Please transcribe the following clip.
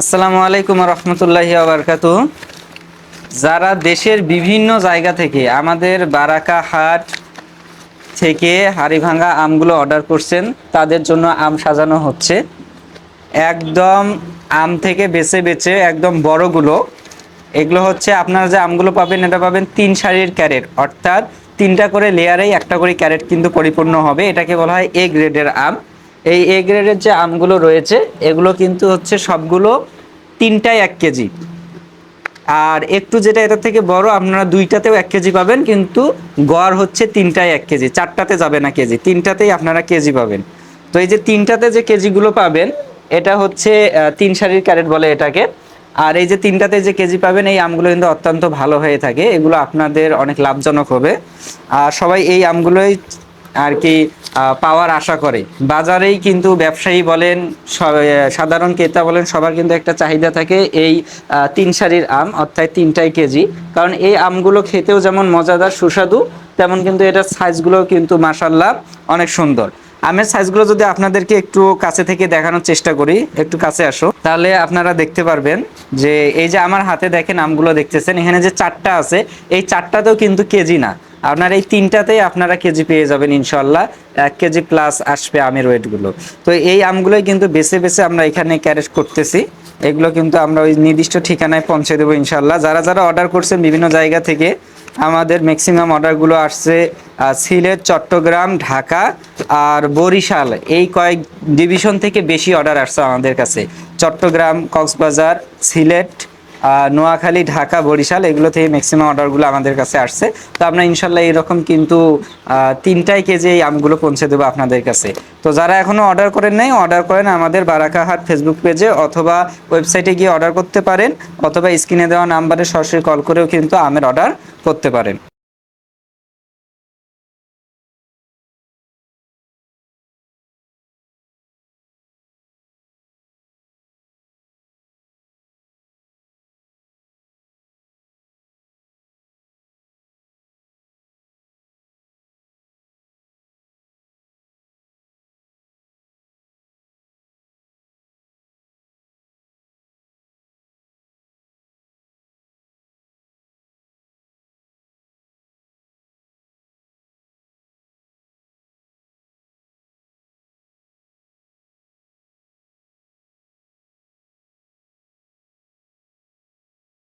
আসসালামু আলাইকুম রহমতুল্লাহি আবরকাত যারা দেশের বিভিন্ন জায়গা থেকে আমাদের বারাকা হাট থেকে হাড়িভাঙ্গা আমগুলো অর্ডার করছেন, তাদের জন্য আম সাজানো হচ্ছে। একদম আম থেকে বেছে বেছে একদম বড়গুলো। এগুলো হচ্ছে আপনারা যে আমগুলো পাবেন, এটা পাবেন তিন সারির ক্যারেট। অর্থাৎ তিনটা করে লেয়ারেই একটা করে ক্যারেট কিন্তু পরিপূর্ণ হবে। এটাকে বলা হয় এ গ্রেডের আম। এই এ গ্রেডের যে আমগুলো রয়েছে, এগুলো কিন্তু হচ্ছে সবগুলো তিনটায় এক কেজি। আর একটু যেটা এটা থেকে বড়, আপনারা দুইটাতেও এক কেজি পাবেন, কিন্তু গড় হচ্ছে তিনটায় এক কেজি। চারটাতে যাবে না কেজি, তিনটাতেই আপনারা কেজি পাবেন। তো এই যে তিনটাতে যে কেজিগুলো পাবেন, এটা হচ্ছে তিন সারির ক্যারেট বলে এটাকে। আর এই যে তিনটাতে যে কেজি পাবেন, এই আমগুলো কিন্তু অত্যন্ত ভালো হয়ে থাকে। এগুলো আপনাদের অনেক লাভজনক হবে। আর সবাই এই আমগুলোই আর কি পাওয়ার আশা করে। বাজারেই কিন্তু ব্যবসায়ী বলেন সাধারণ ক্রেতা বলেন, সবার কিন্তু একটা চাহিদা থাকে এই তিন সারির আম, অর্থাৎ তিনটাই কেজি। কারণ এই আমগুলো খেতেও যেমন মজাদার, সুস্বাদু, তেমন কিন্তু এটার সাইজগুলো কিন্তু মাসাল্লাহ অনেক সুন্দর। আমের সাইজগুলো যদি আপনাদেরকে একটু কাছে থেকে দেখানোর চেষ্টা করি, একটু কাছে আসো, তাহলে আপনারা দেখতে পারবেন যে এই যে আমার হাতে দেখেন আমগুলো দেখতেছেন, এখানে যে চারটা আছে, এই চারটাতেও কিন্তু কেজি না। আপনার এই তিনটাতেই আপনারা কেজি পেয়ে যাবেন ইনশাল্লাহ এক কেজি প্লাস আসবে আমের ওয়েটগুলো। তো এই আমগুলোই কিন্তু বেছে বেছে আমরা এখানে ক্যারেজ করতেছি। এগুলো কিন্তু আমরা ওই নির্দিষ্ট ঠিকানায় পৌঁছে দেবো ইনশাল্লাহ যারা যারা অর্ডার করছেন বিভিন্ন জায়গা থেকে, আমাদের ম্যাক্সিমাম অর্ডারগুলো আসছে সিলেট, চট্টগ্রাম, ঢাকা আর বরিশাল। এই কয়েক ডিভিশন থেকে বেশি অর্ডার আসছে আমাদের কাছে। চট্টগ্রাম, কক্সবাজার, সিলেট নোয়াখালী, ঢাকা, বরিশাল, এগুলো থেকে ম্যাক্সিমাম অর্ডারগুলো আমাদের কাছে আসছে। তো আমরা ইনশাল্লাহ এরকম কিন্তু তিনটাই কেজি এই আমগুলো পৌঁছে দেবো আপনাদের কাছে। তো যারা এখনও অর্ডার করেন নাই অর্ডার করেন আমাদের বারাকাহাট ফেসবুক পেজে অথবা ওয়েবসাইটে গিয়ে অর্ডার করতে পারেন, অথবা স্ক্রিনে দেওয়া নাম্বারে সরাসরি কল করেও কিন্তু আমের অর্ডার করতে পারেন।